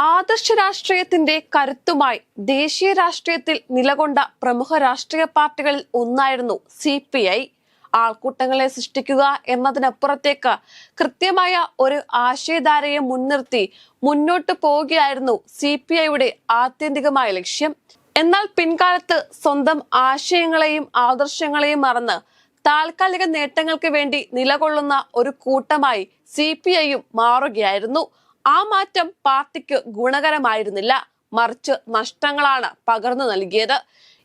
ആദർശ രാഷ്ട്രീയത്തിന്റെ കരുത്തുമായി ദേശീയ രാഷ്ട്രീയത്തിൽ നിലകൊണ്ട പ്രമുഖ രാഷ്ട്രീയ പാർട്ടികളിൽ ഒന്നായിരുന്നു സി പി ഐ. ആൾക്കൂട്ടങ്ങളെ സൃഷ്ടിക്കുക എന്നതിനപ്പുറത്തേക്ക് കൃത്യമായ ഒരു ആശയധാരയെ മുൻനിർത്തി മുന്നോട്ട് പോവുകയായിരുന്നു സി പി ഐയുടെ ആത്യന്തികമായ ലക്ഷ്യം. എന്നാൽ പിൻകാലത്ത് സ്വന്തം ആശയങ്ങളെയും ആദർശങ്ങളെയും മറന്ന് താൽക്കാലിക നേട്ടങ്ങൾക്ക് വേണ്ടി നിലകൊള്ളുന്ന ഒരു കൂട്ടമായി സി പി ഐയും മാറുകയായിരുന്നു. ആ മാറ്റം പാർട്ടിക്ക് ഗുണകരമായിരുന്നില്ല. മറിച്ച് നഷ്ടങ്ങളാണ് പകർന്നു നൽകിയത്.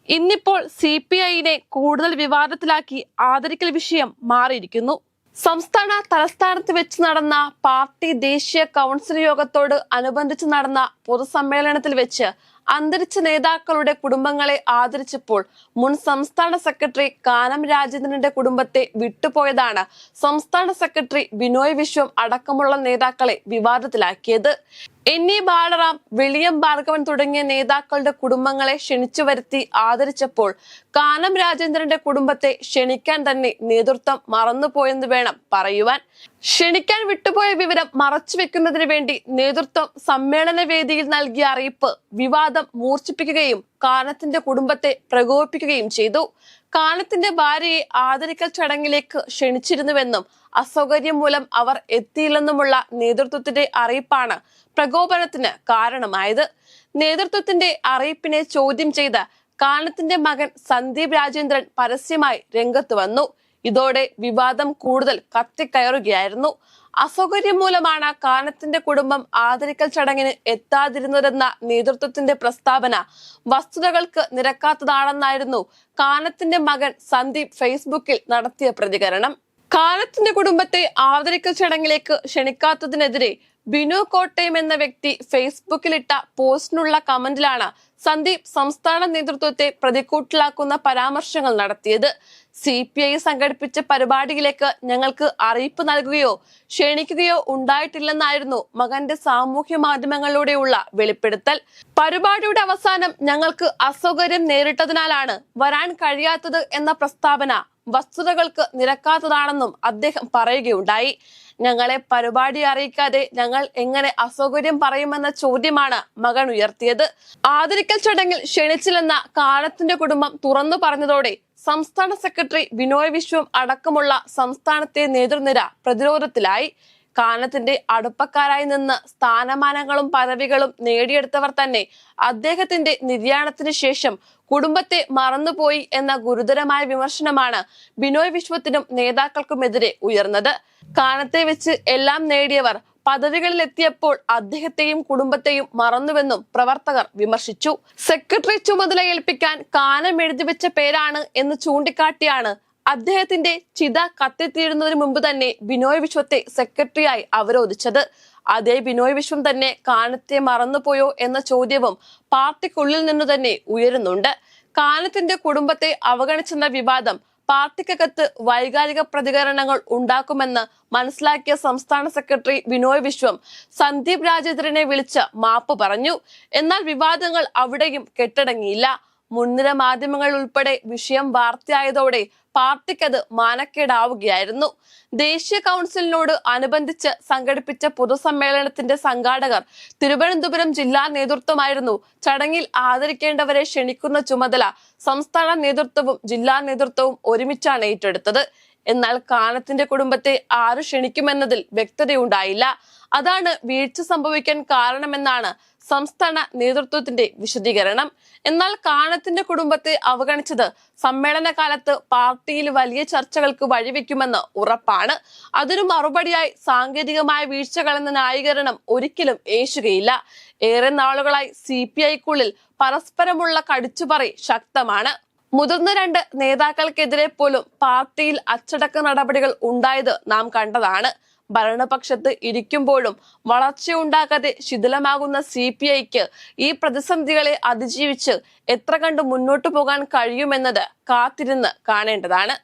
ഇന്നിപ്പോൾ സി പി ഐനെ കൂടുതൽ വിവാദത്തിലാക്കി ആദരിക്കൽ വിഷയം മാറിയിരിക്കുന്നു. സംസ്ഥാന തലസ്ഥാനത്ത് വെച്ച് നടന്ന പാർട്ടി ദേശീയ കൗൺസിൽ യോഗത്തോട് അനുബന്ധിച്ച് നടന്ന പൊതുസമ്മേളനത്തിൽ വെച്ച് അന്തരിച്ച നേതാക്കളുടെ കുടുംബങ്ങളെ ആദരിച്ചപ്പോൾ മുൻ സംസ്ഥാന സെക്രട്ടറി കാനം രാജേന്ദ്രന്റെ കുടുംബത്തെ വിട്ടുപോയതാണ് സംസ്ഥാന സെക്രട്ടറി ബിനോയ് വിശ്വം അടക്കമുള്ള നേതാക്കളെ വിവാദത്തിലാക്കിയത്. എൻ ഇ ബാലറാം വിളിയം ഭാർഗവൻ തുടങ്ങിയ നേതാക്കളുടെ കുടുംബങ്ങളെ ക്ഷണിച്ചു വരുത്തി ആദരിച്ചപ്പോൾ കാനം രാജേന്ദ്രന്റെ കുടുംബത്തെ ക്ഷണിക്കാൻ തന്നെ നേതൃത്വം മറന്നുപോയെന്ന് വേണം പറയുവാൻ. ക്ഷണിക്കാൻ വിട്ടുപോയ വിവരം മറച്ചു വെക്കുന്നതിന് വേണ്ടി നേതൃത്വം സമ്മേളന വേദിയിൽ നൽകിയ അറിയിപ്പ് വിവാദം മൂർച്ഛിപ്പിക്കുകയും കാനത്തിന്റെ കുടുംബത്തെ പ്രകോപിപ്പിക്കുകയും ചെയ്തു. കാനത്തിന്റെ ഭാര്യയെ ആദരിക്കൽ ചടങ്ങിലേക്ക് ക്ഷണിച്ചിരുന്നുവെന്നും അസൗകര്യം മൂലം അവർ എത്തിയില്ലെന്നുമുള്ള നേതൃത്വത്തിന്റെ അറിയിപ്പാണ് പ്രകോപനത്തിന് കാരണമായത്. നേതൃത്വത്തിന്റെ അറിയിപ്പിനെ ചോദ്യം ചെയ്ത് കാനത്തിന്റെ മകൻ സന്ദീപ് രാജേന്ദ്രൻ പരസ്യമായി രംഗത്ത് വന്നു. ഇതോടെ വിവാദം കൂടുതൽ കത്തിക്കയറുകയായിരുന്നു. അസൗകര്യം മൂലമാണ് കാനത്തിന്റെ കുടുംബം ആദരിക്കൽ ചടങ്ങിന് എത്താതിരുന്നതെന്ന നേതൃത്വത്തിന്റെ പ്രസ്താവന വസ്തുതകൾക്ക് നിരക്കാത്തതാണെന്നായിരുന്നു കാനത്തിന്റെ മകൻ സന്ദീപ് ഫേസ്ബുക്കിൽ നടത്തിയ പ്രതികരണം. കാനത്തിന്റെ കുടുംബത്തെ ആദരിക്കൽ ചടങ്ങിലേക്ക് ക്ഷണിക്കാത്തതിനെതിരെ ബിനു കോട്ടയം എന്ന വ്യക്തി ഫേസ്ബുക്കിലിട്ട പോസ്റ്റിനുള്ള കമന്റിലാണ് സന്ദീപ് സംസ്ഥാന നേതൃത്വത്തെ പ്രതിക്കൂട്ടിലാക്കുന്ന പരാമർശങ്ങൾ നടത്തിയത് സി പി ഐ സംഘടിപ്പിച്ച പരിപാടിയിലേക്ക് ഞങ്ങൾക്ക് അറിയിപ്പ് നൽകുകയോ ക്ഷണിക്കുകയോ ഉണ്ടായിട്ടില്ലെന്നായിരുന്നു മകന്റെ സാമൂഹ്യ മാധ്യമങ്ങളിലൂടെയുള്ള വെളിപ്പെടുത്തൽ. പരിപാടിയുടെ അവസാനം ഞങ്ങൾക്ക് അസൗകര്യം നേരിട്ടതിനാലാണ് വരാൻ കഴിയാത്തത് എന്ന പ്രസ്താവന വസ്തുതകൾക്ക് നിരക്കാത്തതാണെന്നും അദ്ദേഹം പറയുകയുണ്ടായി. ഞങ്ങളെ പരിപാടി അറിയിക്കാതെ ഞങ്ങൾ എങ്ങനെ അസൗകര്യം പറയുമെന്ന ചോദ്യമാണ് മകൻ ഉയർത്തിയത്. ചടങ്ങിൽ ക്ഷണിച്ചില്ലെന്ന കാലത്തിന്റെ കുടുംബം തുറന്നു പറഞ്ഞതോടെ സംസ്ഥാന സെക്രട്ടറി വിനോയ് വിശ്വം അടക്കമുള്ള സംസ്ഥാനത്തെ നേതൃനിര പ്രതിരോധത്തിലായി. കാനത്തിന്റെ അടുപ്പക്കാരായി നിന്ന് സ്ഥാനമാനങ്ങളും പദവികളും നേടിയെടുത്തവർ തന്നെ അദ്ദേഹത്തിന്റെ നിര്യാണത്തിന് ശേഷം കുടുംബത്തെ മറന്നുപോയി എന്ന ഗുരുതരമായ വിമർശനമാണ് ബിനോയ് വിശ്വത്തിനും നേതാക്കൾക്കുമെതിരെ ഉയർന്നത്. കാനത്തെ വെച്ച് എല്ലാം നേടിയവർ പദവികളിൽ എത്തിയപ്പോൾ അദ്ദേഹത്തെയും കുടുംബത്തെയും മറന്നുവെന്നും പ്രവർത്തകർ വിമർശിച്ചു. സെക്രട്ടറി ചുമതല ഏൽപ്പിക്കാൻ കാനം എഴുതിവെച്ച പേരാണ് എന്ന് ചൂണ്ടിക്കാട്ടിയാണ് അദ്ദേഹത്തിന്റെ ചിത കത്തിത്തീരുന്നതിന് മുമ്പ് തന്നെ ബിനോയ് വിശ്വത്തെ സെക്രട്ടറിയായി അവരോധിച്ചത്. അതേ ബിനോയ് വിശ്വം തന്നെ കാനത്തെ മറന്നുപോയോ എന്ന ചോദ്യവും പാർട്ടിക്കുള്ളിൽ നിന്നു തന്നെ ഉയരുന്നുണ്ട്. കാനത്തിന്റെ കുടുംബത്തെ അവഗണിച്ചെന്ന വിവാദം പാർട്ടിക്കകത്ത് വൈകാരിക പ്രതികരണങ്ങൾ ഉണ്ടാക്കുമെന്ന് മനസ്സിലാക്കിയ സംസ്ഥാന സെക്രട്ടറി വിനോയ് വിശ്വം സന്ദീപ് രാജേന്ദ്രനെ വിളിച്ച് മാപ്പ് പറഞ്ഞു. എന്നാൽ വിവാദങ്ങൾ അവിടെയും കെട്ടടങ്ങിയില്ല. മുൻനിര മാധ്യമങ്ങൾ ഉൾപ്പെടെ വിഷയം വാർത്തയായതോടെ പാർട്ടിക്കത് മാനക്കേടാവുകയായിരുന്നു. ദേശീയ കൗൺസിലിനോട് അനുബന്ധിച്ച് സംഘടിപ്പിച്ച പൊതുസമ്മേളനത്തിന്റെ സംഘാടകർ തിരുവനന്തപുരം ജില്ലാ നേതൃത്വമായിരുന്നു. ചടങ്ങിൽ ആദരിക്കേണ്ടവരെ ക്ഷണിക്കുന്ന ചുമതല സംസ്ഥാന നേതൃത്വവും ജില്ലാ നേതൃത്വവും ഒരുമിച്ചാണ് ഏറ്റെടുത്തത്. എന്നാൽ കാനത്തിന്റെ കുടുംബത്തെ ആര് ക്ഷണിക്കുമെന്നതിൽ വ്യക്തതയുണ്ടായില്ല. അതാണ് വീഴ്ച സംഭവിക്കാൻ കാരണമെന്നാണ് സംസ്ഥാന നേതൃത്വത്തിന്റെ വിശദീകരണം. എന്നാൽ കാനത്തിന്റെ കുടുംബത്തെ അവഗണിച്ചത് സമ്മേളന കാലത്ത് പാർട്ടിയിൽ വലിയ ചർച്ചകൾക്ക് വഴിവെക്കുമെന്ന് ഉറപ്പാണ്. അതിനു മറുപടിയായി സാങ്കേതികമായ വീഴ്ചകൾ എന്ന ന്യായീകരണം ഒരിക്കലും ഏശുകയില്ല. ഏറെ നാളുകളായി സി പി ഐക്കുള്ളിൽ പരസ്പരമുള്ള കടിച്ചുപറി ശക്തമാണ്. മുതിർന്ന രണ്ട് നേതാക്കൾക്കെതിരെ പോലും പാർട്ടിയിൽ അച്ചടക്ക നടപടികൾ ഉണ്ടായത് നാം കണ്ടതാണ്. ഭരണപക്ഷത്ത് ഇരിക്കുമ്പോഴും വളർച്ചയുണ്ടാക്കാതെ ശിഥിലമാകുന്ന സി പി ഐക്ക് ഈ പ്രതിസന്ധികളെ അതിജീവിച്ച് എത്ര കണ്ട് മുന്നോട്ടു പോകാൻ കഴിയുമെന്നത് കാത്തിരുന്ന് കാണേണ്ടതാണ്.